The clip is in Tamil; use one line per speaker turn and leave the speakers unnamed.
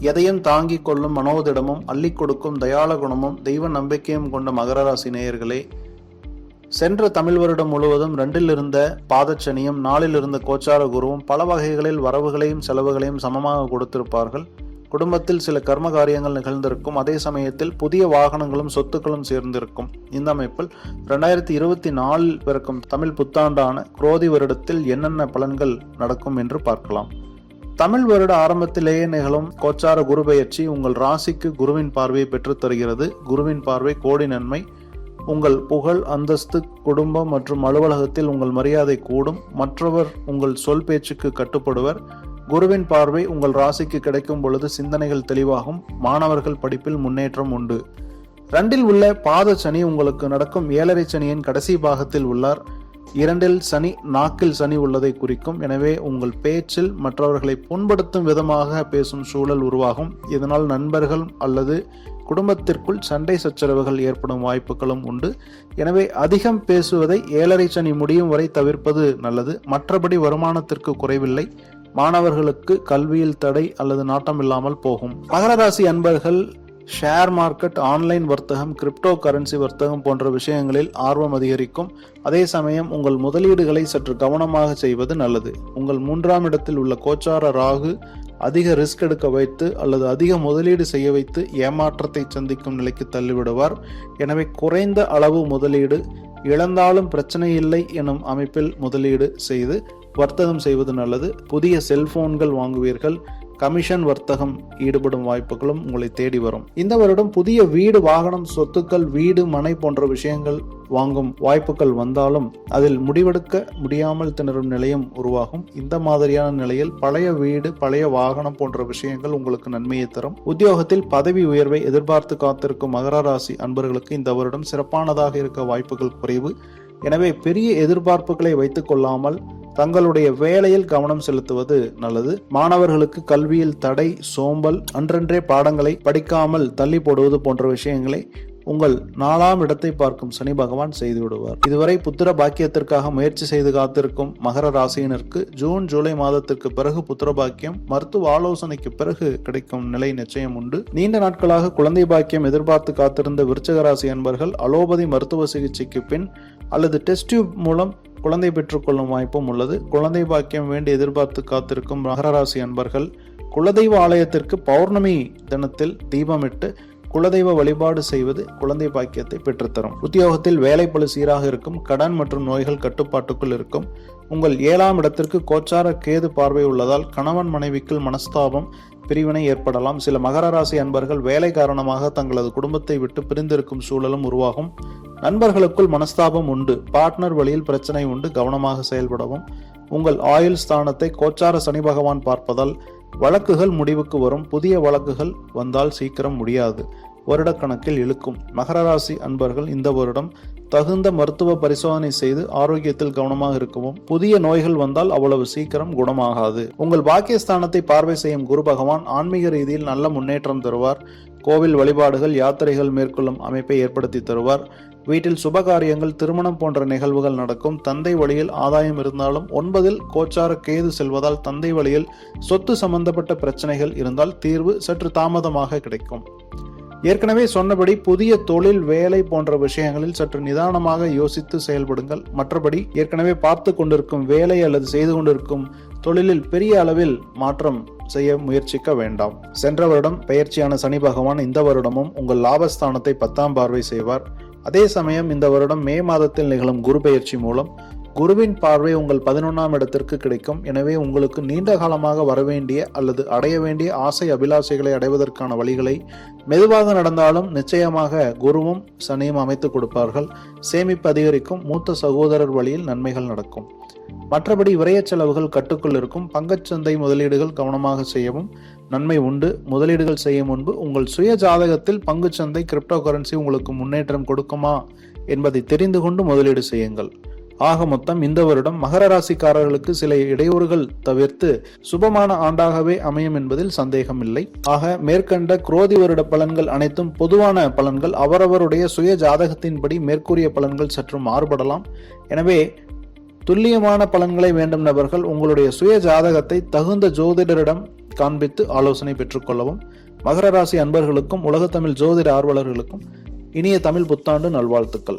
எதையும் தாங்கிக் கொள்ளும் மனோதிடமும் அள்ளிக் கொடுக்கும் தயாள குணமும் தெய்வ நம்பிக்கையும் கொண்ட மகர ராசி நேயர்களே சென்ற தமிழ் வருடம் முழுவதும் ரெண்டில் இருந்த பாதச்சனியும் நாளில் இருந்த கோச்சார குருவும் பல வகைகளில் வரவுகளையும் செலவுகளையும் சமமாக கொடுத்திருப்பார்கள். குடும்பத்தில் சில கர்ம காரியங்கள் நிகழ்ந்திருக்கும். அதே சமயத்தில் புதிய வாகனங்களும் சொத்துக்களும் சேர்ந்திருக்கும். இந்த அமைப்பில் ரெண்டாயிரத்தி இருபத்தி நாலில் பிறக்கும் தமிழ் புத்தாண்டான குரோதி வருடத்தில் என்னென்ன பலன்கள் நடக்கும் என்று பார்க்கலாம். தமிழ் வருட ஆரம்பத்திலேயே நிகழும் கோச்சார குரு பயிற்சி உங்கள் ராசிக்கு குருவின் பார்வையை பெற்றுத் தருகிறது குருவின் பார்வை கோடி நன்மை. உங்கள் புகழ் அந்தஸ்து குடும்பம் மற்றும் அலுவலகத்தில் உங்கள் மரியாதை கூடும். மற்றவர் உங்கள் சொல் பேச்சுக்கு கட்டுப்படுவர். குருவின் பார்வை உங்கள் ராசிக்கு கிடைக்கும் பொழுது சிந்தனைகள் தெளிவாகும். மாணவர்கள் படிப்பில் முன்னேற்றம் உண்டு. ரெண்டில் உள்ள பாத சனி உங்களுக்கு நடக்கும் ஏழரை சனியின் கடைசி பாகத்தில் உள்ளார். இரண்டில் சனி நாக்கில் சனி உள்ளதை குறிக்கும். எனவே உங்கள் பேச்சில் மற்றவர்களை புண்படுத்தும் விதமாக பேசும் சூழல் உருவாகும். இதனால் நண்பர்கள் அல்லது குடும்பத்திற்குள் சண்டை சச்சரவுகள் ஏற்படும் வாய்ப்புகளும் உண்டு. எனவே அதிகம் பேசுவதை ஏழரை சனி முடியும் வரை தவிர்ப்பது நல்லது. மற்றபடி வருமானத்திற்கு குறைவில்லை. மாணவர்களுக்கு கல்வியில் தடை அல்லது நாட்டம் இல்லாமல் போகும். மகர ராசி அன்பர்கள் ஷேர் மார்க்கெட் ஆன்லைன் வர்த்தகம் கிரிப்டோ கரன்சி வர்த்தகம் போன்ற விஷயங்களில் ஆர்வம் அதிகரிக்கும். அதே சமயம் உங்கள் முதலீடுகளை சற்று கவனமாக செய்வது நல்லது. உங்கள் மூன்றாம் இடத்தில் உள்ள கோச்சார ராகு அதிக ரிஸ்க் எடுக்க வைத்து அல்லது அதிக முதலீடு செய்ய வைத்து ஏமாற்றத்தை சந்திக்கும் நிலைக்கு தள்ளிவிடுவார். எனவே குறைந்த அளவு முதலீடு இழந்தாலும் பிரச்சனை இல்லை எனும் அமைப்பில் முதலீடு செய்து வர்த்தகம் செய்வது நல்லது. புதிய செல்போன்கள் வாங்குவீர்கள். கமிஷன் வர்த்தகம் ஈடுபடும் வாய்ப்புகளும் உங்களை தேடி வரும். இந்த வருடம் புதிய வீடு வாகனம் சொத்துக்கள் வீடு மனை போன்ற விஷயங்கள் வாங்கும் வாய்ப்புகள் வந்தாலும் அதில் முடிவெடுக்க முடியாமல் திணறும் நிலையும் உருவாகும். இந்த மாதிரியான நிலையில் பழைய வீடு பழைய வாகனம் போன்ற விஷயங்கள் உங்களுக்கு நன்மையை தரும். உத்தியோகத்தில் பதவி உயர்வை எதிர்பார்த்து காத்திருக்கும் மகர ராசி அன்பர்களுக்கு இந்த வருடம் சிறப்பானதாக இருக்க வாய்ப்புகள் குறைவு. எனவே பெரிய எதிர்பார்ப்புகளை வைத்துக் கொள்ளாமல் தங்களுடைய வேலையில் கவனம் செலுத்துவது நல்லது. மாணவர்களுக்கு கல்வியில் தடை சோம்பல் அன்றன்றே பாடங்களை படிக்காமல் தள்ளி போடுவது போன்ற விஷயங்களை உங்கள் நாலாம் இடத்தை பார்க்கும் சனி பகவான் செய்து விடுவார். இதுவரை புத்திர பாக்கியத்திற்காக முயற்சி செய்து காத்திருக்கும் மகர ராசியினருக்கு ஜூன் ஜூலை மாதத்திற்கு பிறகு புத்திர பாக்கியம் மருத்துவ ஆலோசனைக்கு பிறகு கிடைக்கும் நிலை நிச்சயம் உண்டு. நீண்ட நாட்களாக குழந்தை பாக்கியம் எதிர்பார்த்து காத்திருந்த விருச்சக ராசி அன்பர்கள் அலோபதி மருத்துவ சிகிச்சைக்கு பின் அல்லது டெஸ்ட் டியூப் மூலம் குழந்தை பெற்றுக்கொள்ளும் வாய்ப்பும் உள்ளது. குழந்தை பாக்கியம் வேண்டி எதிர்பார்த்து காத்திருக்கும் மகரராசி அன்பர்கள் குலதெய்வ ஆலயத்திற்கு பௌர்ணமி தினத்தில் தீபமிட்டு குலதெய்வ வழிபாடு செய்வது குழந்தை பாக்கியத்தை பெற்றுத்தரும். உத்தியோகத்தில் வேலை பழு சீராக இருக்கும் கடன் மற்றும் நோய்கள் கட்டுப்பாட்டுக்குள் இருக்கும். உங்கள் ஏழாம் இடத்திற்கு கோச்சார கேது பார்வை உள்ளதால் கணவன் மனைவிக்குள் மனஸ்தாபம் பிரிவினை ஏற்படலாம். சில மகர ராசி அன்பர்கள் வேலை காரணமாக தங்களது குடும்பத்தை விட்டு பிரிந்திருக்கும் சூழலும் உருவாகும். நண்பர்களுக்குள் மனஸ்தாபம் உண்டு. பார்ட்னர் வழியில் பிரச்சனை உண்டு. கவனமாக செயல்படவும். உங்கள் ஆயுள் ஸ்தானத்தை கோச்சார சனி பகவான் பார்ப்பதால் வழக்குகள் முடிவுக்கு வரும். புதிய வழக்குகள் வந்தால் சீக்கிரம் முடியாது. வருடக்கணக்கில் இழுக்கும். மகர ராசி அன்பர்கள் இந்த வருடம் தகுந்த மருத்துவ பரிசோதனை செய்து ஆரோக்கியத்தில் கவனமாக இருக்கவும் புதிய நோய்கள் வந்தால் அவ்வளவு சீக்கிரம் குணமாகாது. உங்கள் பாக்கியஸ்தானத்தை பார்வை செய்யும் குரு பகவான் ஆன்மீக ரீதியில் நல்ல முன்னேற்றம் தருவார். கோவில் வழிபாடுகள் யாத்திரைகள் மேற்கொள்ளும் அமைப்பை ஏற்படுத்தி தருவார். வீட்டில் சுபகாரியங்கள் திருமணம் போன்ற நிகழ்வுகள் நடக்கும். தந்தை வழியில் ஆதாயம் இருந்தாலும் ஒன்பதில் கோச்சார கேது செல்வதால் தந்தை வழியில் சொத்து சம்பந்தப்பட்ட பிரச்சனைகள் இருந்தால் தீர்வு சற்று தாமதமாக கிடைக்கும். ஏற்கனவே சொன்னபடி புதிய தொழில் வேலை போன்ற விஷயங்களில் சற்று நிதானமாக யோசித்து செயல்படுங்கள். மற்றபடி ஏற்கனவே பார்த்து கொண்டிருக்கும் வேலை அல்லது செய்து கொண்டிருக்கும் தொழிலில் பெரிய அளவில் மாற்றம் செய்ய முயற்சிக்க வேண்டாம். சென்ற வருடம் பெயர்ச்சியான சனி பகவான் இந்த வருடமும் உங்கள் லாபஸ்தானத்தை பத்தாம் பார்வை செய்வார். அதே சமயம் இந்த வருடம் மே மாதத்தில் நிகழும் குரு பெயர்ச்சி மூலம் குருவின் பார்வை உங்கள் பதினொன்றாம் இடத்திற்கு கிடைக்கும். எனவே உங்களுக்கு நீண்ட காலமாக வரவேண்டிய அல்லது அடைய வேண்டிய ஆசை அபிலாஷைகளை அடைவதற்கான வழிகளை மெதுவாக நடந்தாலும் நிச்சயமாக குருவும் சனியும் அமைத்து கொடுப்பார்கள். சேமிப்பு அதிகரிக்கும். மூத்த சகோதரர் வழியில் நன்மைகள் நடக்கும். மற்றபடி விரைய செலவுகள் கட்டுக்குள் இருக்கும். பங்குச்சந்தை முதலீடுகள் கவனமாக செய்யவும் நன்மை உண்டு. முதலீடுகள் செய்யும் முன்பு உங்கள் சுய ஜாதகத்தில் பங்குச்சந்தை கிரிப்டோ கரன்சி உங்களுக்கு முன்னேற்றம் கொடுக்குமா என்பதை தெரிந்து கொண்டு முதலீடு செய்யுங்கள். ஆக மொத்தம் இந்த வருடம் மகர ராசிக்காரர்களுக்கு சில இடையூறுகள் தவிர்த்து சுபமான ஆண்டாகவே அமையும் என்பதில் சந்தேகமில்லை. ஆக மேற்கண்ட குரோதி வருட பலன்கள் அனைத்தும் பொதுவான பலன்கள். அவரவருடைய சுய ஜாதகத்தின்படி மேற்கூறிய பலன்கள் சற்று மாறுபடலாம். எனவே துல்லியமான பலன்களை வேண்டும் நபர்கள் உங்களுடைய சுய ஜாதகத்தை தகுந்த ஜோதிடரிடம் காண்பித்து ஆலோசனை பெற்றுக்கொள்ளவும் மகர ராசி அன்பர்களுக்கும் உலகத்தமிழ் ஜோதிட ஆர்வலர்களுக்கும் இனிய தமிழ் புத்தாண்டு நல்வாழ்த்துக்கள்.